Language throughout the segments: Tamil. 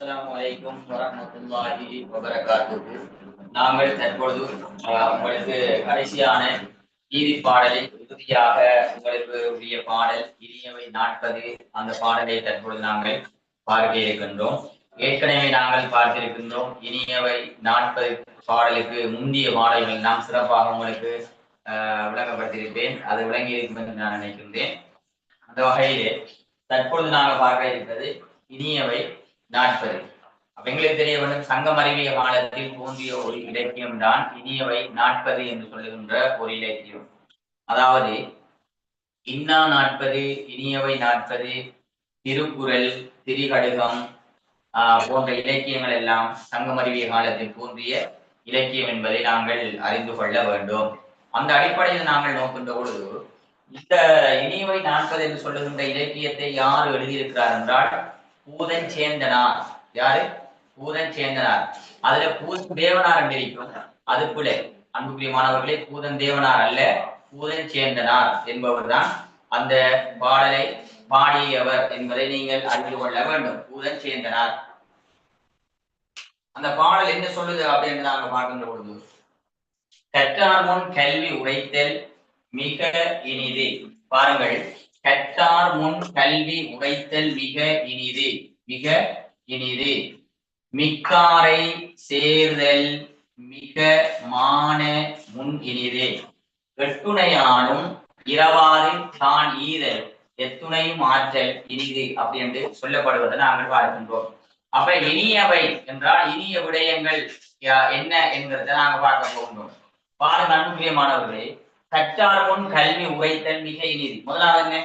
அஸ்ஸலாமு வரமத்துல்லாஹி வரஹ்மத்துல்லாஹி நாங்கள் தற்பொழுது உங்களுக்கு கடைசியான நீதி பாடலை இறுதியாக உங்களுக்கு உரிய பாடல் இனியவை நாற்பது. அந்த பாடலை தற்பொழுது நாங்கள் பார்க்க இருக்கின்றோம். ஏற்கனவே நாங்கள் பார்த்திருக்கின்றோம் இனியவை நாற்பது பாடலுக்கு முந்தைய பாடல்கள் நாம் சிறப்பாக உங்களுக்கு அஹ், விளங்கப்படுத்தியிருப்பேன் அது விளங்கி இருக்கும் என்று நான் நினைக்கின்றேன். அந்த வகையிலே தற்பொழுது நாங்கள் பார்க்க இருப்பது இனியவை நாற்பது. அப்ப எங்களுக்கு தெரிய வேண்டும் சங்கம் அறிவிய காலத்தில் தோன்றிய ஒரு இலக்கியம் தான் இனியவை நாற்பது என்று சொல்லுகின்ற ஒரு இலக்கியம். அதாவது இன்னா நாற்பது இனியவை நாற்பது திருக்குறள் திரிகடுகம் ஆஹ் போன்ற இலக்கியங்கள் எல்லாம் சங்கம் அறிவிய காலத்தில் தோன்றிய இலக்கியம் என்பதை நாங்கள் அறிந்து கொள்ள வேண்டும். அந்த அடிப்படையில் நாங்கள் நோக்கின்ற பொழுது இந்த இனியவை நாற்பது என்று சொல்லுகின்ற இலக்கியத்தை யார் எழுதியிருக்கிறார் என்றால் பூதன் சேந்தனார். யாரு? பூதன் சேந்தனார். அதுல பூதன் தேவனார் என்று இருக்கும் அதுக்குள்ளே அன்புக்குரிய மாணவர்களே பூதன் தேவனார் அல்ல பூதன் சேந்தனார் என்பவர் தான் அந்த பாடலை பாடியவர் என்பதை நீங்கள் அறிந்து கொள்ள வேண்டும். பூதன் சேந்தனார். அந்த பாடல் என்ன சொல்லுது அப்படின்னு நாங்க பார்க்கின்ற பொழுது கற்றார் முன் கல்வி உரைத்தல் மிக இனிது. பாருங்கள் கற்றார் முன் கல்வி உரைத்தல் மிக இனிது. மிக இனிது மிக்காரை சேர்தல் மிக மான முன் இனிது வெட்டுணையானும் இரவாது தான் ஈதல். எத்துணையும் ஆற்றல் இனிது அப்படி என்று சொல்லப்படுவதை நாங்கள் பார்க்கின்றோம். அப்ப இனியவை என்றால் இனிய விடயங்கள் என்ன என்கிறத நாங்க பார்க்க போகின்றோம். பாருங்க அன்புரியமானவர்களே கற்றார் முன் கல்வி உரைத்தல் மிக இனிது முதலாவது என்ன?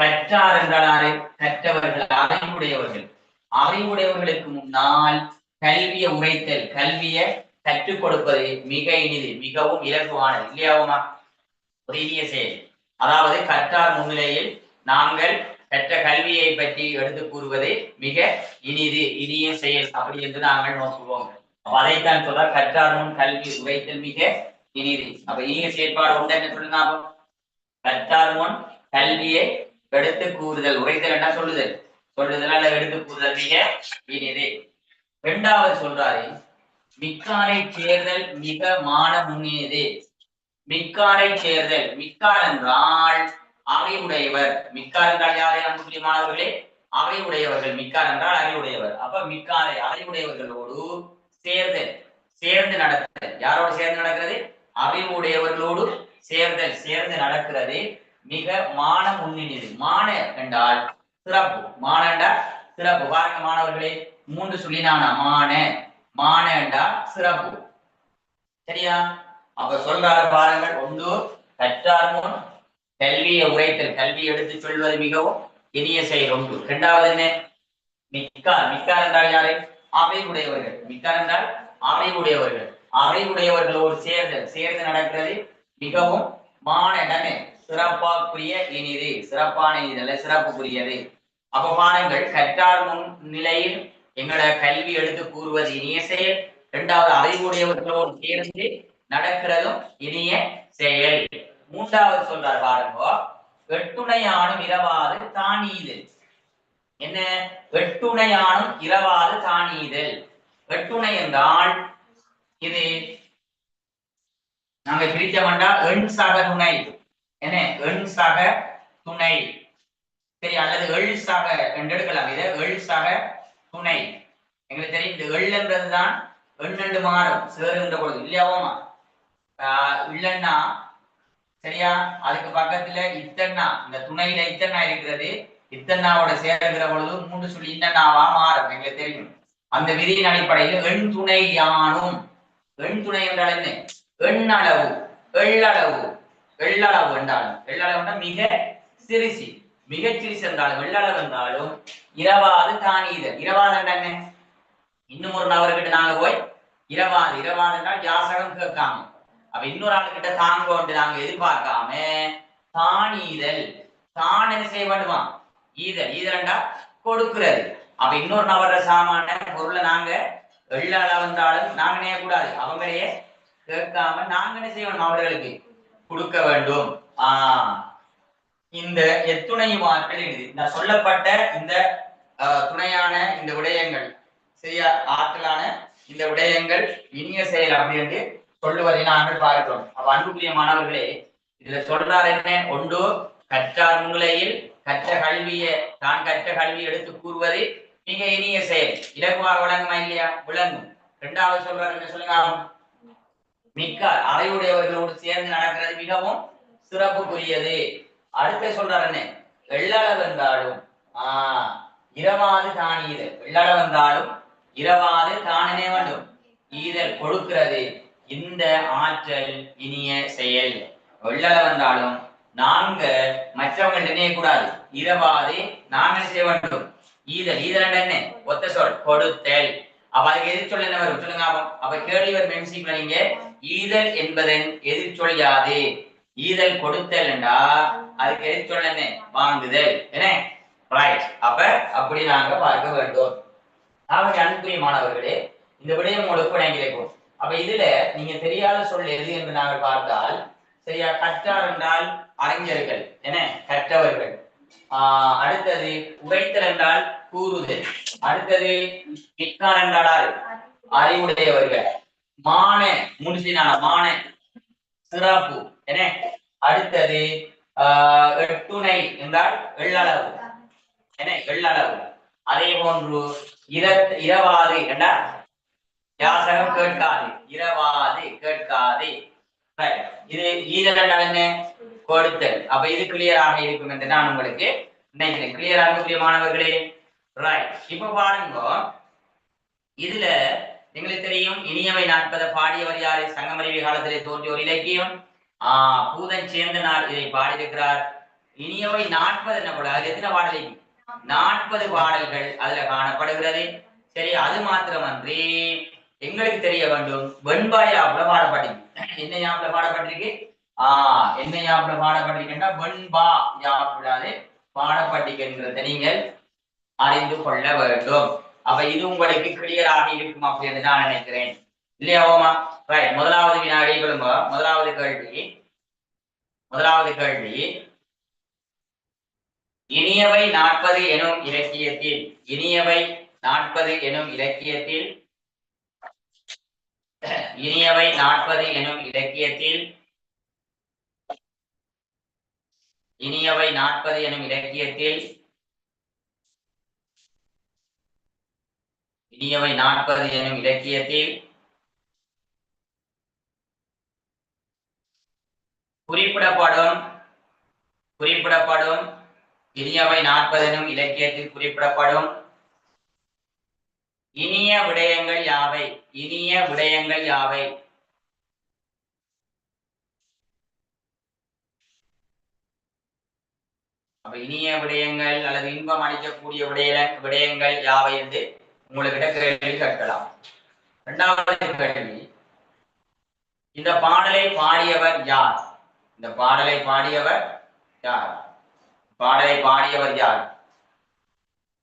கற்றார் என்றால் கற்றவர்கள் அறிவுடையவர்கள். அறிவுடையவர்களுக்கு முன்னால் கல்வியை உரைத்தல் கல்வியை கற்றுக் கொடுப்பது மிக இனிது மிகவும் இலகுவானது. இல்லையாவுமா ஒரு இனிய செயல். அதாவது கற்றார் முன்னிலையில் நாங்கள் கற்ற கல்வியை பற்றி எடுத்து கூறுவது மிக இனிது இனிய செயல் அப்படி என்று நாங்கள் நோக்குவோம். அதைத்தான் சொல்ற கற்றார் முன் கல்வி உரைத்தல் மிக இனிது. அப்ப இனிய செயற்பாடு உண்டு என்று சொல்லுங்க கற்றார் முன் கல்வியை எடுத்து கூறுதல். உரைத்தல் என்ன சொல்லுதல்? சொல்லுதல் எடுத்து கூறுதல் மிக இனிது இரண்டாவது சொல்றாரு மிக்காரை சேர்தல் மிக மான முன்னியது மிக்காரை சேர்தல் மிக்கார் என்றால் அறிவுடையவர். மிக்கார் என்றால் யாரை? அன்புக்குரிய மாணவர்களே அறிவுடையவர்கள். மிக்கார் என்றால் அறிவுடையவர். அப்ப மிக்காரை அறிவுடையவர்களோடு சேர்தல் சேர்ந்து நடத்தல். யாரோடு சேர்ந்து நடக்கிறது? அறிவுடையவர்களோடு சேர்தல் சேர்ந்து நடக்கிறது. மிக மான முன்னினிது மான என்றால் சிறப்பு. மான என்றால் சிறப்பு. பாருங்க மாணவர்களே மூன்று சொல்லினான? மான. மான என்றால் சிறப்பு. சரியா? அப்ப சொல்றாரு பாருங்கள் ஒன்று கற்றார் முன் கல்வியை உரைத்தல். கல்வி எடுத்து சொல்வது மிகவும் இனிய செயல் ஒன்று. இரண்டாவது என்ன? மிக்கார் மிக்கார் என்றால் யாரு? அறிவுடையவர்கள். மிக்கார் என்றால் அறிவுடையவர்கள். அறிவுடையவர்களோடு சேர்ந்து சேர்ந்து நடக்கிறது மிகவும் மானடமே சிறப்பாக்குரிய இனிது சிறப்பான இனிதல்ல சிறப்புக்குரியது. அபமானங்கள் கற்றார் முன் நிலையில் எங்களோட கல்வி எடுத்து கூறுவது இனிய செயல். இரண்டாவது அறிவுடையவர்களோடு சேர்ந்து நடக்கிறதும் இனிய செயல். மூன்றாவது சொல்றார் பாருங்க வெட்டுணையானும் இரவாது தானீதல் என்ன? வெட்டுணையானும் இரவாது தானீதல் வெட்டுணை என்றால் இது நாங்க பிரிச்சோம்னா எண் சக என்ன? எண் சக துணை. சரி அல்லது எள் சக என்று எடுக்கலாம் இதை எள் சக துணை. எங்களுக்கு தெரியும் இந்த எள் என்றதுதான் எண்ணெண்டு மாறும். சேருகின்ற பொழுது. இல்லையாவோமா ஆஹ் இல்லைன்னா சரியா? அதுக்கு பக்கத்துல இத்தன்னா. இந்த துணையில இத்தன்னா இருக்கிறது. இத்தன்னாவோட சேருகிற பொழுது மூன்று சொல்லி இன்னன்னாவா மாறும். எங்களுக்கு தெரியும். அந்த விதியின் அடிப்படையில் எண் துணை யானும் எண் துணை என்றால் என்ன? எண்ணளவு. எள்ளளவு. வெள்ளளவு என்றாலும் வெள்ளளவு மிக சிறிசி மிகச் சிறிசு என்றாலும் வெள்ளளவு என்றாலும் இரவாது தானீதல் இரவாது என்ன? இன்னும் ஒரு நபர்கிட்ட நாங்க போய் இரவாது இரவாது என்றால் யாசகம் கேட்காம. அப்ப இன்னொரு ஆளுகிட்ட தாங்க வந்து நாங்க எதிர்பார்க்காம தானீதல் தான் என்ன செய்ய வேண்டுமா? ஈதல் ஈதல்ண்டா கொடுக்கிறது. அப்ப இன்னொரு நபர சாமான பொருளை நாங்க எள்ள அளவந்தாலும் நாங்க கூடாது அவங்களையே கேட்காம நாங்க என்ன செய்யணும் அவர்களுக்கு? கொடுக்க வேண்டும். ஆஹ் இந்த எத்துணை வாக்கள் இது இந்த சொல்லப்பட்ட இந்த துணையான இந்த விடயங்கள் செய்ய ஆற்றலான இந்த விடயங்கள் இனிய செயல் அப்படி என்று சொல்லுவதை நாங்கள் பார்க்கிறோம் அப்ப அன்புக்குரிய மாணவர்களே இதுல சொல்றார் என்ன? ஒன்று கற்றார் முன்னிலையில் கற்ற கல்வியை தான் கற்ற கல்வி எடுத்து கூறுவது மிக இனிய செயல். இலகுவாக விளங்குமா இல்லையா? விளங்கும். இரண்டாவது சொல்றாரு என்ன சொல்லுங்க? மிக்க அறையுடையவர்களோடு சேர்ந்து நடக்கிறது மிகவும் சிறப்புக்குரியது. அடுத்து சொல்றாரு என்ன? வெள்ளள வந்தாலும் ஆஹ் இரவாது தான் ஈதல். வெள்ளள வந்தாலும் இரவாது தானே வேண்டும்? ஈதல் கொடுக்கிறது. இந்த ஆற்றல் இனிய செயல். வெள்ளள வந்தாலும் நாங்க மற்றவங்க நினையக்கூடாது இரவாது நாங்கள் செய்ய வேண்டும்? ஈதல். ஈதல் என்ன? ஒத்த சொல். கொடுத்தல். அப்ப அதுக்கு எதிர்ச்சொல் என்ன வரும்? சொல்லுங்க அப்ப. அப்ப கேள்வி வரும் எம்சிக்கு நீங்க ஈதல் என்பதன் எதிர்ச்சொல் யாது? ஈதல் கொடுத்தல் என்றா? அதுக்கு எதிர்ச்சொல் என்ன? வாங்குதல். என்ன? ரைட் அப்ப அப்படி நாங்க பார்க்க வேண்டும். ஆகவே அன்புரிய மாணவர்களே இந்த விடயம் உங்களுக்கு வழங்கியிருக்கும் அப்ப இதுல நீங்க தெரியாத சொல் எது என்று நாங்கள் பார்த்தால் சரியா? கற்றார் என்றால் அறிஞர்கள். என்ன? கற்றவர்கள். ஆஹ் அடுத்தது உரைத்தல் என்றால் கூறுதல். அடுத்தது என்றால் அறிவுடையவர்கள். மானே முடிச்சினால மானே சிறப்பு. என்ன? அடுத்தது ஆஹ் எட்டுணை என்றால் எள்ளளவு. என்ன? எள்ளளவு. அதே போன்று இர இரவாது என்றால் யாசகம் கேட்காது. இரவாது கேட்காது. Right. இது ஈதல் என்ன? கொடுத்தல். அப்ப இது கிளியராக இருக்கும் என்று நான் உங்களுக்கு நினைக்கிறேன். கிளியராக மாணவர்களே ரைட் இப்ப பாருங்க. இதுல எங்களுக்கு தெரியும் இனியவை நாட்பத பாடியவர் யாரு? சங்கமறிவி காலத்திலே தோன்றிய ஒரு இலக்கியம். ஆஹ் பூதன் சேந்தனார் இதை பாடியிருக்கிறார். இனியவை நாற்பது என்ன போல? அது எத்தனை பாடலை? நாற்பது பாடல்கள் அதுல காணப்படுகிறது. சரி அது மாத்திரமன்றி எங்களுக்கு தெரிய வேண்டும். வெண்பாயா யாப்புல பாடப்பட்டிருக்கு. என்ன யாப்புல பாடப்பட்டிருக்கு? ஆஹ் என்ன யாப்புல பாடப்பட்டிருக்குன்னா வெண்பா யாப்புலாது பாடப்பட்டிருக்கின்றதை நீங்கள் அறிந்து கொள்ள வேண்டும். அப்ப இது உங்களுக்கு கிளியராக இருக்கும் அப்படின்னு நான் நினைக்கிறேன். இல்லையா ஓமா? ரைட் முதலாவது வினாடி விரும்ப முதலாவது கேள்வி. முதலாவது கேள்வி. இனியவை நாற்பது எனும் இலக்கியத்தில். இனியவை நாற்பது எனும் இலக்கியத்தில். இனியவை நாற்பது எனும் இலக்கியத்தில். இனியவை நாற்பது எனும் இலக்கியத்தில். இனியவை நாற்பது எனும் இலக்கியத்தில் குறிப்பிடப்படும் குறிப்பிடப்படும். இனியவை நாற்பது எனும் இலக்கியத்தில் குறிப்பிடப்படும். இனிய விடயங்கள் யாவை? இனிய விடயங்கள் யாவை? அப்ப இனிய விடயங்கள் அல்லது இன்பம் அளிக்கக்கூடிய விடய விடயங்கள் யாவை என்று உங்கள்கிட்ட கேள்வி கேட்கலாம். இரண்டாவது கேள்வி இந்த பாடலை பாடியவர் யார்? இந்த பாடலை பாடியவர் யார்? பாடலை பாடியவர் யார்?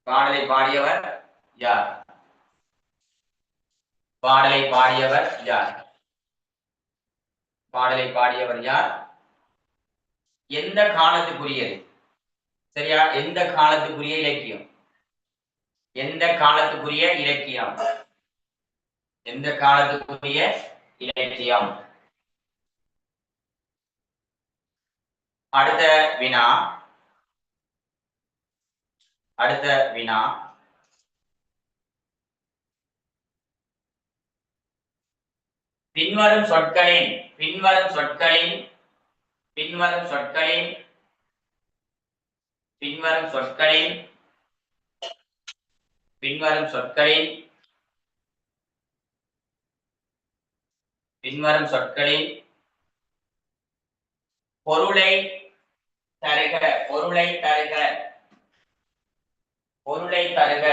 பாடலை பாடியவர் யார்? பாடலை பாடியவர் யார்? பாடலை பாடியவர் யார்? எந்த காலத்துக்குரியது சரியா? எந்த காலத்துக்குரிய இலக்கியம்? எந்த காலத்துக்குரிய இலக்கியம்? எந்த காலத்துக்குரிய இலக்கியம்? அடுத்த வினா. அடுத்த வினா. பின்வரும் சொற்களின் பின்வரும் சொற்களின் பின்வரும் சொற்களின் பின்வரும் சொற்களின் பின்வரும் சொற்களின் பின்வரும் சொற்களின் பொருளை தருக பொருளை தருக பொருளை தருக.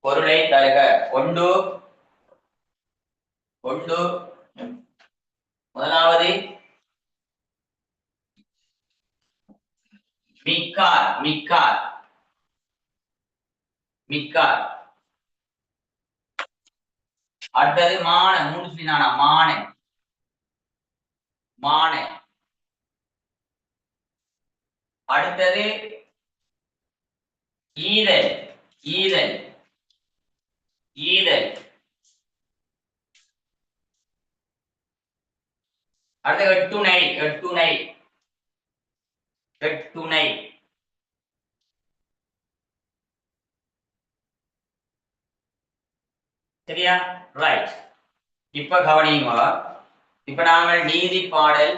பொருளை தருக. ஒன்று ஒன்று. முதலாவது மிக்கார் மிக்கார். மிக்கார். அடுத்தது மான மூணு சொல்லினானா மானை. மானை. அடுத்தது ஈரல் ஈரல். ஈரல். அடுத்து எட்டுணை எட்டுணை. துணை சரியா? ரைட் இப்ப கவனியுங்க. இப்ப நாங்கள் நீதி பாடல்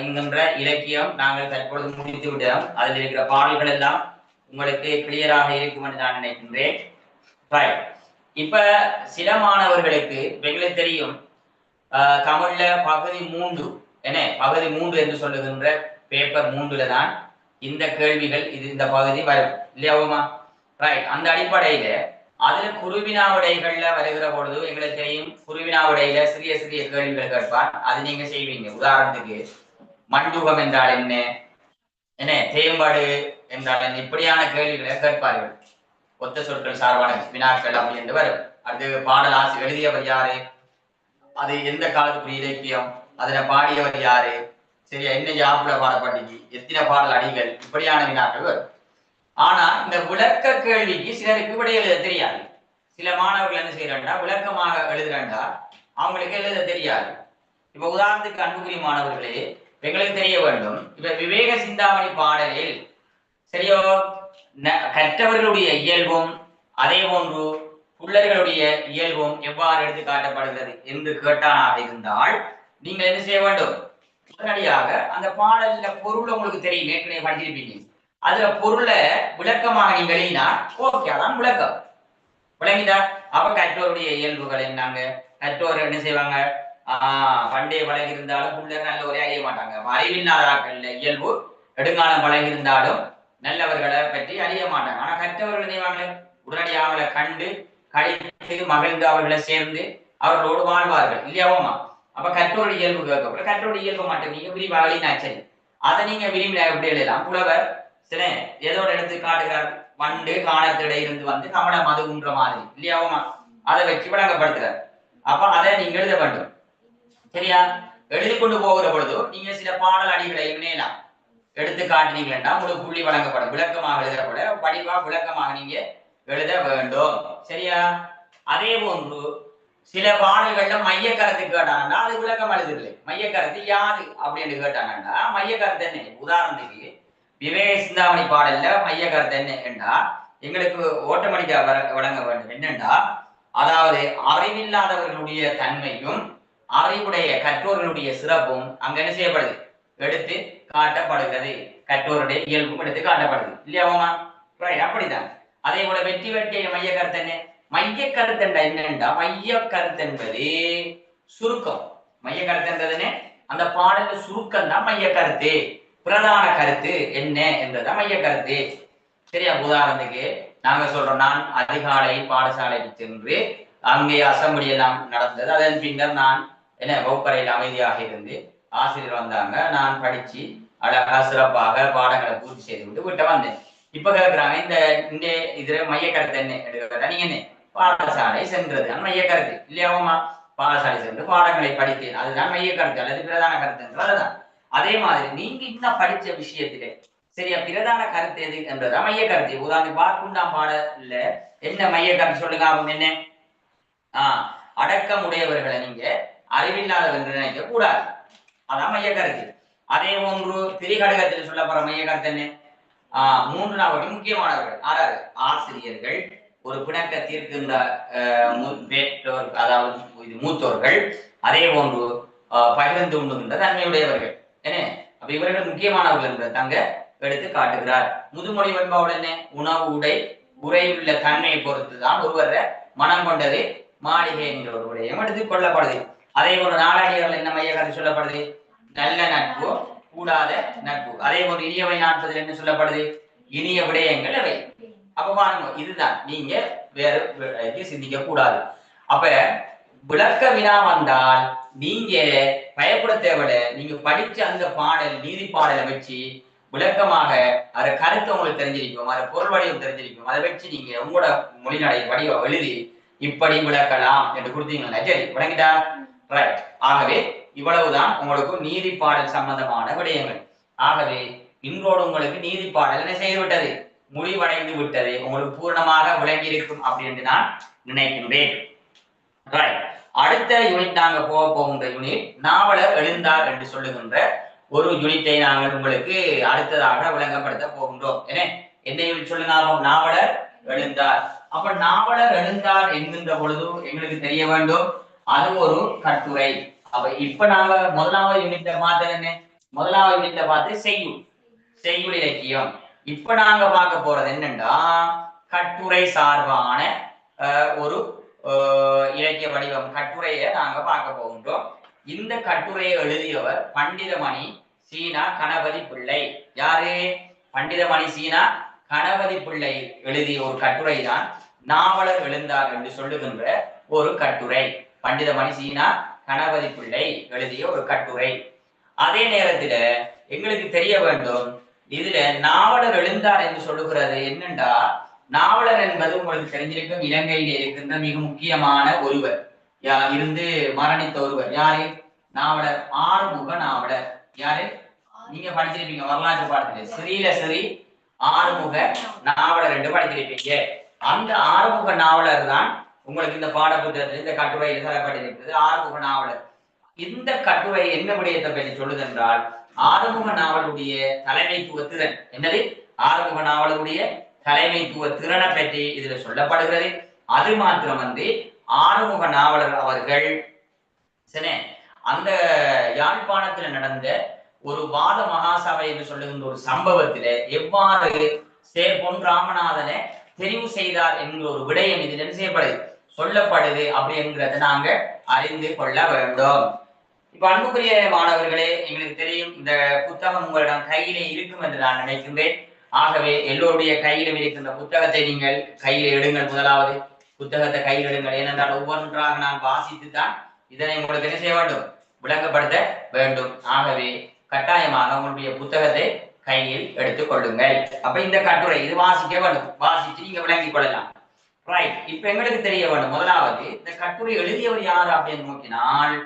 என்கின்ற இலக்கியம் நாங்கள் தற்பொழுது முடித்து விட்டோம். அதில் இருக்கிற பாடல்கள் எல்லாம் உங்களுக்கு கிளியராக இருக்கும் என்று நான் நினைக்கின்றேன். ரைட் இப்ப சில மாணவர்களுக்கு எங்களுக்கு தெரியும் தமிழ்ல பகுதி மூன்று என்ன? பகுதி மூன்று என்று சொல்லுகின்ற பேப்பர் மூன்றுல தான் இந்த கேள்விகள் இது இந்த பகுதி வரும். இல்லையாவுமா ரைட் அந்த அடிப்படையில அதுல குருவினா உடைகள்ல வருகிற பொழுது எங்களுக்கு தெரியும் குருவினா உடையில சிறிய சிறிய கேள்விகள் கேட்பான் அது நீங்க செய்வீங்க. உதாரணத்துக்கு மண்டூகம் என்றால் என்ன? என்ன? தேம்பாடு என்றால் என்ன? இப்படியான கேள்விகளை கேட்பார்கள். ஒத்த சொற்கள் சார்பான வினாக்கள் அப்படி என்று வரும். அடுத்து பாடல் ஆசி எழுதியவர் யாரு? அது எந்த காலத்துக்குரிய இலக்கியம்? அதுல பாடியவர் யாரு? சரியா? என்ன ஜாப்புல பாடப்பட்டுச்சு எத்தனை பாடல் அடிகள்? இப்படியான வினாக்கள் வரும். ஆனா இந்த விளக்க கேள்விக்கு சிலருக்கு விடை எழுத தெரியாது. சில மாணவர்கள் என்ன செய்யறாங்கன்னா விளக்கமாக எழுதுறாண்டா அவங்களுக்கு எழுத தெரியாது. இப்ப உதாரணத்துக்கு அன்புக்குரிய மாணவர்களே எங்களுக்கு தெரிய வேண்டும். இப்ப விவேக சிந்தாமணி பாடலில் சரியோ கற்றவர்களுடைய இயல்பும் அதே போன்று புள்ளர்களுடைய இயல்பும் எவ்வாறு எடுத்து காட்டப்படுகிறது என்று கேட்டானாக இருந்தால் நீங்கள் என்ன செய்ய வேண்டும்? உடனடியாக அந்த பாடல்ல பொருள் உங்களுக்கு தெரியும் ஏற்கனவே படிச்சிருப்பீங்க. அதுல பொருளை விளக்கமாக நீங்க எழுதினா ஓகே அதான் விளக்கம். விளங்கிதா அப்ப கற்றோருடைய இயல்புகள் என்னங்க? கற்றோர் என்ன செய்வாங்க? ஆஹ் பண்டைய பழகி இருந்தாலும் புள்ளர் நல்ல ஒரே அறிய மாட்டாங்க. அப்ப இயல்பு நெடுங்காலம் பழகி இருந்தாலும் நல்லவர்களை பற்றி அறிய மாட்டாங்க. ஆனா கற்றவர்கள் செய்வாங்க? உடனடியாக அவங்களை கண்டு கழித்து மகிழ்ந்து அவர்களை சேர்ந்து அவர்களோடு வாழ்வார்கள். இல்லையாவோமா அப்ப கற்றோருடைய இயல்பு கேட்கப்படும் கற்றோருடைய இயல்பு மட்டும் நீங்க விரிவாக சரி. அதை நீங்க விரும்பின எப்படி எழுதலாம்? புலவர் சில ஏதோட எடுத்து காட்டுகிறார். வண்டு காணத்திடை இருந்து வந்து கமல மதுன்ற மாதிரி. இல்லையாவுமா அதை வச்சு விளங்கப்படுத்துறார். அப்ப அதை நீங்க எழுத வேண்டும். சரியா? எழுதி கொண்டு போகிற பொழுது நீங்க சில பாடல் அடிகளை இணையலாம் எடுத்து காட்டினீங்கன்னா உங்களுக்கு புள்ளி வழங்கப்படும். விளக்கமாக எழுத போல படிப்பா விளக்கமாக நீங்க எழுத வேண்டும். சரியா? அதே போன்று சில பாடல்கள்ல மைய கேட்டாங்கன்னா அது விளக்கம் எழுதுதில்லை மைய யாது அப்படின்னு கேட்டாங்கன்னா மைய என்ன? உதாரணத்துக்கு விவேக சிந்தாமணி பாடல்ல மைய கருத்து என்ன என்றா எங்களுக்கு ஓட்டமடிக்க வழங்க வேண்டும். என்னண்டா அதாவது அறிவில்லாதவர்களுடைய தன்மையும் அறிவுடைய கற்றோர்களுடைய சிறப்பும் அங்க என்ன செய்யப்படுது? எடுத்து காட்டப்படுகிறது. கற்றோருடைய இயல்பும் எடுத்து காட்டப்படுது. இல்லையாமா அப்படிதான் அதே போல வெற்றி வெற்றிய மைய கருத்து என்ன? மைய கருத்து என்னண்டா? மைய கருத்து என்பது சுருக்கம். மைய கருத்து என்றதுன்னு அந்த பாடல சுருக்கம் தான் மைய கருத்து பிரதான கருத்து என்ன என்றதான் மைய கருத்து சரியா? உதாரணத்துக்கு நாங்க சொல்றோம் நான் அதிகாலை பாடசாலைக்கு சென்று அங்கே அசம்பிளி எல்லாம் நடந்தது. அதன் பின்னர் நான் என்ன வகுப்பறையில் அமைதியாக இருந்து ஆசிரியர் வந்தாங்க. நான் படிச்சு அழகா சிறப்பாக பாடங்களை பூர்த்தி செய்து விட்டு விட்ட வந்தேன். இப்ப கேட்கிறாங்க இந்த இந்த இதுல மைய கருத்து என்ன எடுக்கிறதா நீங்க என்ன? பாடசாலை சென்றது. அது மைய கருத்து. இல்லையாவுமா பாடசாலை சென்று பாடங்களை படித்தேன். அதுதான் மைய கருத்து. அல்லது பிரதான கருத்து என்று அதுதான் அதே மாதிரி நீங்க இன்னும் படிச்ச விஷயத்திலே சரியா பிரதான கருத்து எது என்றதா மைய கருத்து. உதாரணம் பார்க்குண்டாம் பாடல என்ன மைய கருத்து சொல்லுங்க ஆகும் என்ன? ஆஹ் அடக்கமுடையவர்களை நீங்க அறிவில்லாதவர் என்று நினைக்க கூடாது அதான் மைய கருத்து. அதே ஒன்று திரிகடகத்தில் சொல்லப்படுற மைய கருத்து என்ன? ஆஹ் மூன்று நாவடி முக்கியமானவர்கள். ஆறாறு ஆசிரியர்கள் ஒரு பிணக்க தீர்க்கின்ற அதாவது இது மூத்தோர்கள் அதே போன்று பகிர்ந்து உண்ணுகின்ற தன்மையுடையவர்கள் என்ன? அப்ப இவர்கள் முக்கியமானவர்கள் என்பதை தங்க எடுத்து காட்டுகிறார். முதுமொழி வெண்பாவோட என்ன? உணவு உடை உரையுள்ள தன்மையை பொறுத்துதான் ஒருவர மனம் கொண்டது. மாளிகை என்கிற ஒரு விடயம் எடுத்துக் கொள்ளப்படுது. அதே போல நாளாடியர்கள் என்ன மைய சொல்லப்படுது? நல்ல நட்பு கூடாத நட்பு. அதே போன்று இனியவை நாட்டுதல் என்ன சொல்லப்படுது. இனிய விடயங்கள் அவை. அப்ப இதுதான். நீங்க வேற சிந்திக்க கூடாது. அப்ப விளக்க வினா வந்தால் நீங்க பயப்பட தேவையில்ல. நீங்க படிச்ச அந்த பாடல் நீதி பாடலை வச்சு விளக்கமாக அதை கருத்து உங்களுக்கு தெரிஞ்சிருக்கும் அதை பொருள் வடிவம் தெரிஞ்சிருக்கும். அதை வச்சு நீங்க உங்களோட மொழிநடை வடிவம் எழுதி இப்படி விளக்கலாம் என்று கொடுத்தீங்களா சரி விளங்கிட்டா? ரைட் ஆகவே இவ்வளவுதான் உங்களுக்கு நீதி பாடல் சம்பந்தமான விடயங்கள். ஆகவே இன்றோடு உங்களுக்கு நீதி பாடல் என்ன செய்து விட்டது? முடிவடைந்து விட்டது. உங்களுக்கு பூரணமாக விளங்கி இருக்கும் அப்படின்னு நான் நினைக்கின்றேன். ரைட் அடுத்த யூனிட் நாங்க போக போகின்ற யூனிட் நாவலர் எழுந்தார் என்று சொல்லுகின்ற ஒரு யூனிட்டை நாங்கள் உங்களுக்கு அடுத்ததாக விளங்கப்படுத்த போகின்றோம். என்ன? என்ன யூனிட் சொல்லுங்க நாவலர் எழுந்தார். அப்ப நாவலர் எழுந்தார் என்கின்ற பொழுது எங்களுக்கு தெரிய வேண்டும். அது ஒரு கட்டுரை. அப்ப இப்ப நாங்க முதலாவது யூனிட்ட பார்த்தது என்ன? முதலாவது யூனிட்ட பார்த்து செய்யுள். செய்யுள் இலக்கியம். இப்ப நாங்க பார்க்க போறது என்னன்னா கட்டுரை சார்பான அஹ், ஒரு இலக்கிய வடிவம் கட்டுரையை நாங்க பார்க்க போகின்றோம். இந்த கட்டுரையை எழுதியவர் பண்டிதமணி சீனா கணபதி பிள்ளை. யாரு? பண்டிதமணி சீனா கணபதி பிள்ளை எழுதிய ஒரு கட்டுரை தான் நாவலர் எழுந்தார் என்று சொல்லுகின்ற ஒரு கட்டுரை. பண்டிதமணி சீனா கணபதி பிள்ளை எழுதிய ஒரு கட்டுரை. அதே நேரத்துல எங்களுக்கு தெரிய வேண்டும் இதுல நாவலர் எழுந்தார் என்று சொல்லுகிறது என்னென்றா? நாவலர் என்பது உங்களுக்கு தெரிஞ்சிருக்கும் இலங்கையில் இருக்கின்ற மிக முக்கியமான ஒருவர். யா- இருந்து மரணித்த ஒருவர். யாரு? நாவலர் ஆறுமுக நாவலர். யாரு? நீங்க படிச்சிருப்பீங்க வரலாற்று பாடத்துல. ஸ்ரீல ஸ்ரீ ஆறுமுக நாவலர் என்று படிச்சிருப்பீங்க. அந்த ஆறுமுக நாவலர் தான் உங்களுக்கு இந்த பாடப்புத்தகத்தில் இந்த கட்டுரையில் தரப்பட்டிருக்கிறது. ஆறுமுக நாவலர். இந்த கட்டுரை என்ன விடயத்தை பற்றி சொல்லுது என்றால் ஆறுமுக நாவலுடைய தலைமைத்துவ திறன். என்னது? ஆறுமுக நாவலுடைய தலைமைத்துவ திறனை பற்றி இதுல சொல்லப்படுகிறது. அது மாத்திரம் வந்து ஆறுமுக நாவலர் அவர்கள் சரி அந்த யாழ்ப்பாணத்துல நடந்த ஒரு வாத மகாசபை என்று சொல்லுகின்ற ஒரு சம்பவத்தில எவ்வாறு சே பொன் ராமநாதனை தெரிவு செய்தார் என்கிற ஒரு விடயம் இதில் என்ன செய்யப்படுது? சொல்லப்படுது அப்படிங்கிறத நாங்க அறிந்து கொள்ள வேண்டும். இப்ப அன்புக்குரிய மாணவர்களே எங்களுக்கு தெரியும் இந்த புத்தகம் உங்களிடம் கையிலே இருக்கும் என்று நான் நினைக்கின்றேன். ஆகவே எல்லோருடைய கையிலும் இருக்கின்ற புத்தகத்தை நீங்கள் கையில் எடுங்கள் முதலாவது. புத்தகத்தை கையில் எடுங்கள். ஏனென்றால் ஒவ்வொன்றாக நான் வாசித்து தான் இதனை உங்களுக்கு என்ன செய்ய வேண்டும்? விளங்கப்படுத்த வேண்டும். ஆகவே கட்டாயமாக உங்களுடைய புத்தகத்தை கையில் எடுத்துக் கொள்ளுங்கள். அப்ப இந்த கட்டுரை இது வாசிக்க வேண்டும். வாசித்து நீங்க விளங்கிக் கொள்ளலாம். ரைட் இப்ப எங்களுக்கு தெரிய வேண்டும். முதலாவது இந்த கட்டுரை எழுதியவர் யார் அப்படின்னு நோக்கினால்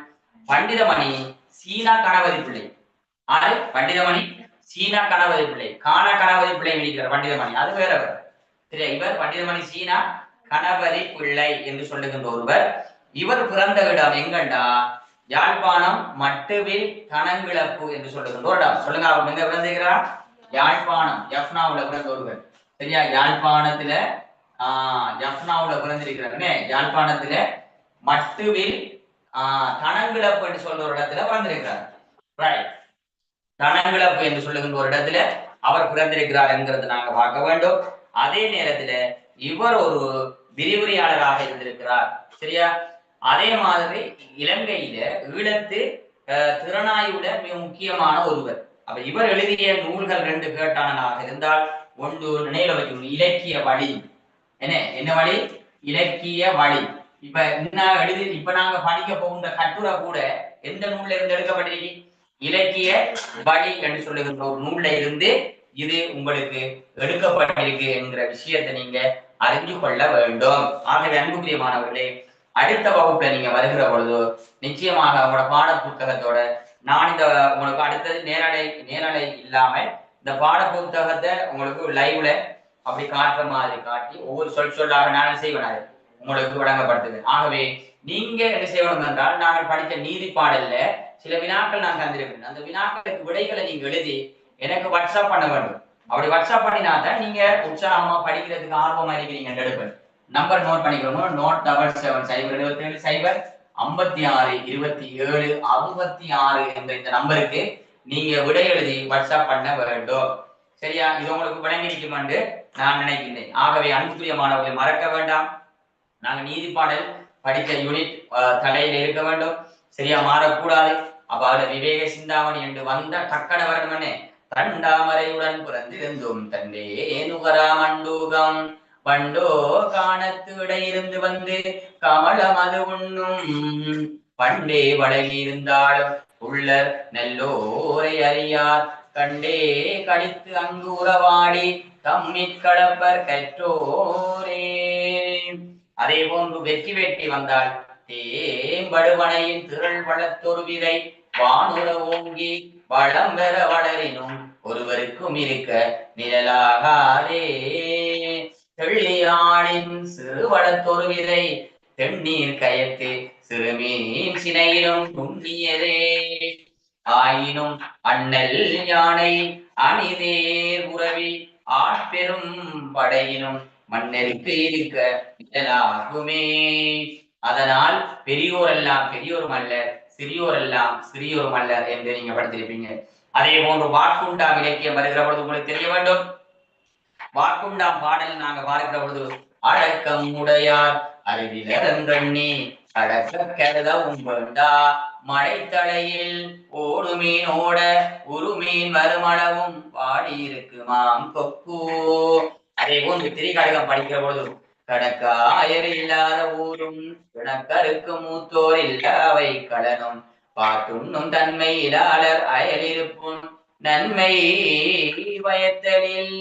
பண்டிதமணி சீனா கணபதி பிள்ளை. ஆறு பண்டிதமணி சீனா கணபதி பிள்ளை. காண கணபதி பிள்ளை இருக்கிறார் பண்டிதமணி. அது வேறவர் சரியா இவர் பண்டிதமணி சீனா கணபதி பிள்ளை என்று சொல்லுகின்ற ஒருவர். இவர் பிறந்த இடம் எங்கண்டா? யாழ்ப்பாணம் மட்டுவில் தனங்கிழப்பு என்று சொல்லுகின்ற ஒரு இடம். சொல்லுங்க அவர் எங்க பிறந்திருக்கிறார்? யாழ்ப்பாணம் யப்னாவுல பிறந்த ஒருவர். சரியா? யாழ்ப்பாணத்துல ஆஹ் யப்னாவுல பிறந்திருக்கிறாருன்னு யாழ்ப்பாணத்துல மட்டுவில் தனங்கிழப்பு என்று சொல்ற ஒரு இடத்துல பிறந்திருக்கிறார். ரைட் தனங்கிழப்பு என்று சொல்லுகின்ற ஒரு இடத்துல அவர் பிறந்திருக்கிறார் என்கிறது நாங்க பார்க்க வேண்டும். அதே நேரத்துல இவர் ஒரு விரிவுரையாளராக இருந்திருக்கிறார். சரியா? அதே மாதிரி இலங்கையில ஈழத்து அஹ், திறனாய்வுல மிக முக்கியமான ஒருவர். அப்ப இவர் எழுதிய நூல்கள் ரெண்டு கேட்டானாக இருந்தால் ஒன்று நினைவில் வைக்கணும் இலக்கிய வழி. என்ன? என்ன வழி? இலக்கிய வழி. இப்ப என்ன எழுதி? இப்ப நாங்க படிக்க போகின்ற கட்டுரை கூட எந்த நூல்ல இருந்து எடுக்கப்பட்டிருக்கு? இலக்கிய வழி என்று சொல்லுகின்ற ஒரு நூல்ல இருந்து இது உங்களுக்கு எடுக்கப்பட்டிருக்கு என்கிற விஷயத்தை நீங்க அறிந்து கொள்ள வேண்டும். ஆகவே அன்புக்குரிய மாணவர்களே அடுத்த வகுப்புல நீங்க வருகிற பொழுது நிச்சயமாக உங்களோட பாட புத்தகத்தோட நான் இந்த உங்களுக்கு அடுத்தது நேரலை நேரலை இல்லாம இந்த பாட புத்தகத்தை உங்களுக்கு லைவ்ல அப்படி காட்டுற மாதிரி காட்டி ஒவ்வொரு சொல் சொல்லாக நான் செய்வேன் உங்களுக்கு வழங்கப்பட்டது ஆகவே நீங்க என்ன செய்யணும் என்றால் நாங்கள் படித்த நீதி பாடல்ல சில வினாக்கள் நான் தந்திருக்கிறேன். அந்த வினாக்களுக்கு விடைகளை நீங்க எழுதி எனக்கு வாட்ஸ்அப் பண்ண வேண்டும். அப்படி வாட்ஸ்அப் பண்ணினா தான் நீங்க உற்சாகமா படிக்கிறதுக்கு ஆர்வமா இருக்கிறீங்க எடுப்பேன் நம்பர் நோட் பண்ணிக்கணும் நோட் டபுள் செவன் சைபர் இருபத்தி ஏழு சைபர் ஐம்பத்தி ஆறு இருபத்தி ஏழு அறுபத்தி ஆறு என்ற இந்த நம்பருக்கு நீங்க விடை எழுதி வாட்ஸ்அப் பண்ண வேண்டும். சரியா? இது உங்களுக்கு விளங்கியிருக்கும் என்று நான் நினைக்கின்றேன். ஆகவே அன்புக்குரிய மாணவர்களை மறக்க வேண்டாம். நாங்க நீதி பாடல் படித்த யூனிட் தலையில இருக்க வேண்டும். சரியா மாறக்கூடாது. அப்ப அதுல விவேக சிந்தாமணி என்று வந்த டக்கட வரணுமே தண்டாமரையுடன் பிறந்திருந்தும் தண்டே நுகரா மண்டூகம் பண்டோ காணத்து இருந்து வந்து கமலம் அது உண்ணும். பண்டே வழங்கி இருந்தாலும் உள்ளர் நல்லோரை அறியார். கண்டே கடித்து அங்கு உறவாடி தம்மிற் கடப்பர் கற்றோரே. அதே போன்று வெற்றி வெட்டி வந்தால் தேம்படுவனையின் திரள் வளத்தொரு விதை வானுர ஓங்கி வளம் பெற வளரினும் ஒருவருக்கும் இருக்க நிழலாகாதே. தெள்ளியாளின் சிறுவளத்தொரு விதை தென்னீர் கயத்து சிறுமீன் சினையிலும் துண்ணியதே ஆயினும் அண்ணல் யானை அணிதேர் உறவி ஆட்பெரும் படையினும் மன்னருக்கு இருக்க இதனாகுமே அதனால் பெரியோரெல்லாம் பெரியோரும் அல்ல சிறியோர் எல்லாம் சிறியோரும் அல்லர் என்று நீங்க படித்திருப்பீங்க. அதே போன்று வாக்குண்டாம் இலக்கியம் வருகிற பொழுது உங்களுக்கு தெரிய வேண்டும். வாக்குண்டாம் பாடல் நாங்க பார்க்கிற பொழுது அடக்கம் உடையார் அறிவிலரங்கண்ணி அடக்க கருதவும் வேண்டா மழைத்தலையில் ஓடு மீன் ஓட ஒரு மீன் வருமளவும் பாடி இருக்குமாம் கொக்கு. அதே போன்று திரிகடகம் படிக்கிற பொழுது கடக்காயர் இல்லாத ஊரும் பிணக்கருக்கு மூத்தோர் இல்லாவை கடனும். பாட்டுண்ணும் தன்மை இலாளர் அயலிருப்பும் நன்மை பயத்தலில்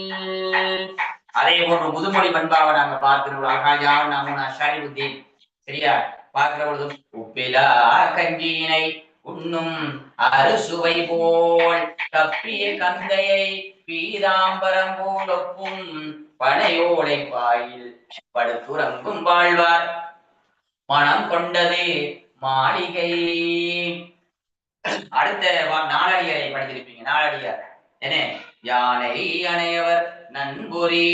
அதே போன்று முதுமொழி பண்பாவை நாங்க பார்க்கிறோம் அகாஜா நமூனா ஷாரிபுத்தீன் சரியா? பார்க்கிற பொழுது உப்பிலா கஞ்சியினை உண்ணும் அறுசுவை போல் தப்பிய கந்தையை பீதாம்பரம் போல் ஒப்பும் பனையோடை பாயில் படுத்துறங்கும் வாழ்வார். மனம் கொண்டது மாளிகை. அடுத்த நாளடியாரை படித்திருப்பீங்க. நாளடியார். என்ன? யானை அணையவர் நண்புரி.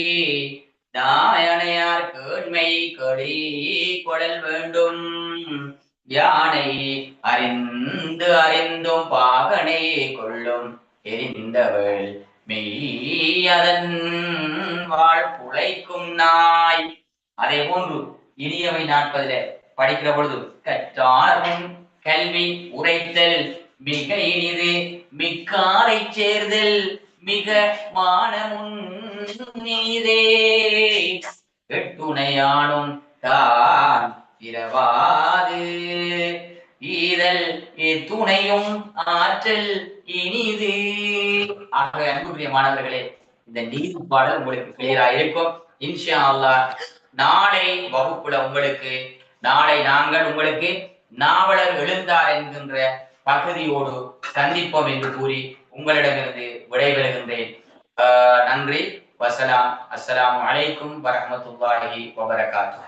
நாயனையார் கேண்மை கொடி கொடல் வேண்டும். யானை அறிந்து அறிந்தும் பாகனை கொள்ளும். எரிந்தவள் மெய்யதன் வாழ் புழைக்கும் நாய். அதே போன்று இனியவை நாட்பதில படிக்கிற பொழுது கற்றாரும் கல்வி உரைத்தல். மிக இனிது மிக்காரை சேர்தல் மிக மானமுன் நீதே. எட்டுணையானும் தான் இரவாது ஈதல் துணையும் ஆற்றல் இனிது. ஆகவே அன்புக்குரிய மாணவர்களே இந்த நீதி பாடல் உங்களுக்கு கிளியரா இருக்கும். இன்ஷா அல்லா நாளை வகுப்புல உங்களுக்கு நாளை நாங்கள் உங்களுக்கு நாவலர் எழுந்தார் என்கின்ற பகுதியோடு சந்திப்போம் என்று கூறி உங்களிடமிருந்து விடைபெறுகின்றேன். நன்றி. வசலாம். அஸ்லாம் அலைக்கும் வரமத்துல்லாஹி வபரகாத்து